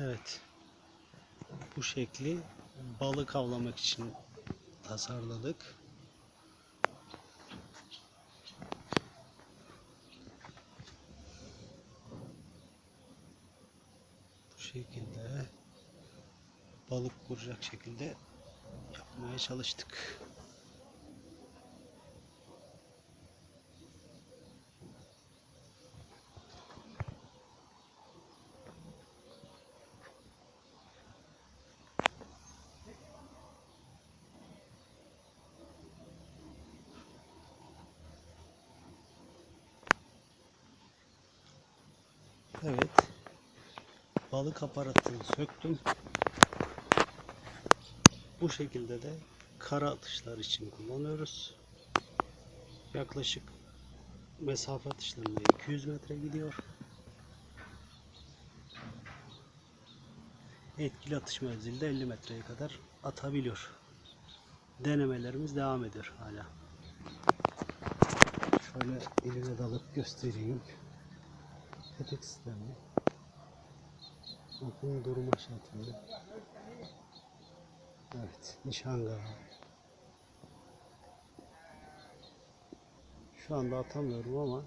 Evet. Bu şekli balık avlamak için tasarladık. Bu şekilde balık vuracak şekilde yapmaya çalıştık. Evet. Balık aparatını söktüm. Bu şekilde de kara atışlar için kullanıyoruz. Yaklaşık mesafe atışlarında 200 metre gidiyor. Etkili atış menzili de 50 metreye kadar atabiliyor. Denemelerimiz devam ediyor hala. Şöyle eline dalıp göstereyim. Tetik sistemi. Bakın durum aşağıtında. Evet, nişanga. Şu anda atamıyorum ama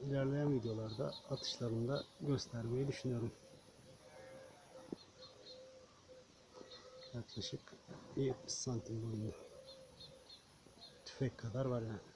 ilerleyen videolarda atışlarımda göstermeyi düşünüyorum. Yaklaşık 70 santim boyunda. Tüfek kadar var yani.